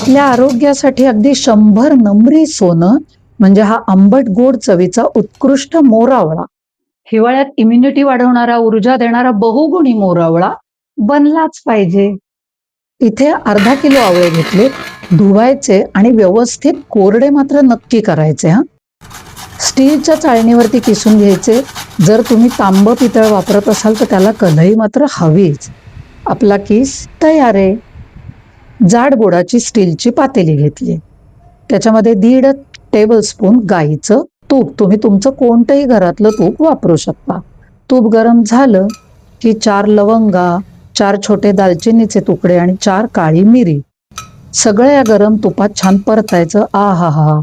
आपल्या आरोग्यासाठी अगदी शंभर नंबरी सोनं म्हणजे हा आंबट गोड चवीचा उत्कृष्ट मोरावळा. हिवाळ्यात इम्युनिटी वाढवणारा ऊर्जा देणारा बहुगुणी मोरावळा बनलाच पाहिजे. इथे अर्धा किलो आवळे घेतले धुवायचे आणि व्यवस्थित कोरडे मात्र नक्की करायचे हा. स्टीलच्या चाळणीवरती किसून घ्यायचे. जर तुम्ही तांब पितळ वापरत असाल तर त्याला कलई मात्र हवीच. आपला किस तयार आहे. जाडबोडाची स्टीलची पातेली घेतली. त्याच्यामध्ये दीड टेबलस्पून गाईचं तूप. तुम्ही तुमचं कोणतंही घरातलं तूप वापरू शकता. तूप गरम झालं की चार लवंगा चार छोटे दालचिनीचे तुकडे आणि चार काळी मिरी. सगळं या गरम तुपात छान परतायचं. आ हा हा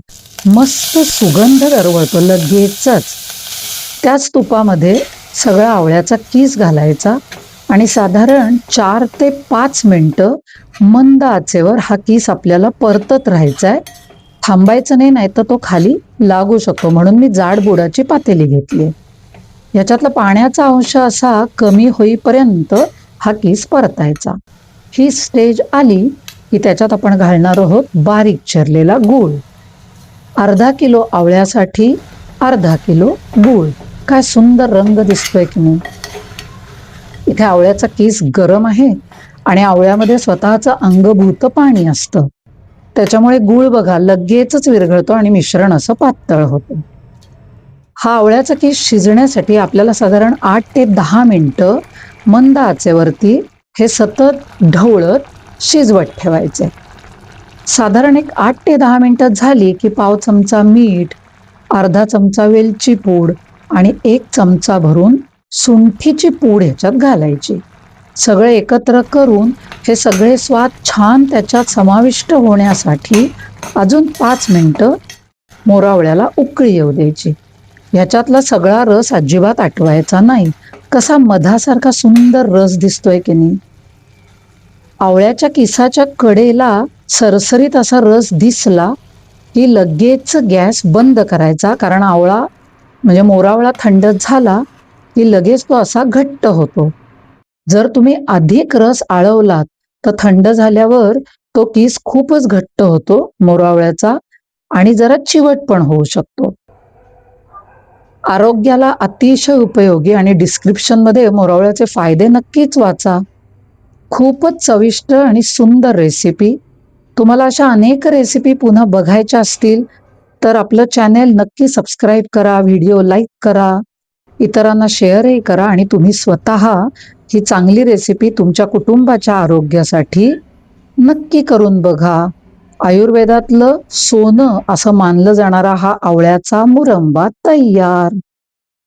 मस्त सुगंध दरवळतो लगेचच. त्याच तुपामध्ये सगळा आवळ्याचा किस घालायचा. आणि साधारण चार ते पाच मिनटं मंद आचेवर हा किस आपल्याला परतत राहायचा आहे थांबायचं नाही नाही तर तो खाली लागू शकतो. म्हणून मी जाड बुडाची पातेली घेतली याच्यातला पाण्याचा अंश असा कमी होईपर्यंत हा किस परतायचा. ही स्टेज आली की त्याच्यात आपण घालणार आहोत बारीक चिरलेला गूळ. अर्धा किलो आवळ्यासाठी अर्धा किलो गूळ. काय सुंदर रंग दिसतोय की नाही? इथे आवळ्याचा केस गरम आहे आणि आवळ्यामध्ये स्वतःचं अंगभूत पाणी असतं. त्याच्यामुळे गूळ बघा लगेचच विरघळतो आणि मिश्रण असं पातळ होतं. हा आवळ्याचा केस शिजण्यासाठी आपल्याला साधारण आठ ते दहा मिनटं मंद आचेवरती हे सतत ढवळत शिजवत ठेवायचे. साधारण एक आठ ते दहा मिनिटं झाली की पाव चमचा मीठ अर्धा चमचा वेलची पूड आणि एक चमचा भरून सुंठीची पूड ह्याच्यात घालायची. सगळे एकत्र करून हे सगळे स्वाद छान त्याच्यात समाविष्ट होण्यासाठी अजून पाच मिनटं मोरावळ्याला उकळी येऊ द्यायची. ह्याच्यातला सगळा रस अजिबात आटवायचा नाही. कसा मधासारखा सुंदर रस दिसतोय की नाही? आवळ्याच्या किसाच्या कडेला सरसरीत असा रस दिसला की लगेच गॅस बंद करायचा कारण आवळा म्हणजे मोरावळा थंड झाला की लगेच तो असा घट्ट होतो. जर तुम्ही अधिक रस आळवलात तर थंड झाल्यावर तो किस खूपच घट्ट होतो मोरावळ्याचा आणि जरा चिवट पण होऊ शकतो. आरोग्याला अतिशय उपयोगी आणि डिस्क्रिप्शनमध्ये मोरावळ्याचे फायदे नक्कीच वाचा. खूपच चविष्ट आणि सुंदर रेसिपी तुम्हाला अशा अनेक रेसिपी पुन्हा बघायच्या असतील तर आपलं चॅनेल नक्की सबस्क्राईब करा व्हिडिओ लाईक करा. इतरांना शेअरही करा आणि तुम्ही स्वतः ही चांगली रेसिपी तुमच्या कुटुंबाच्या आरोग्यासाठी नक्की करून बघा. आयुर्वेदातलं सोनं असं मानलं जाणारा हा आवळ्याचा मुरंबा तयार.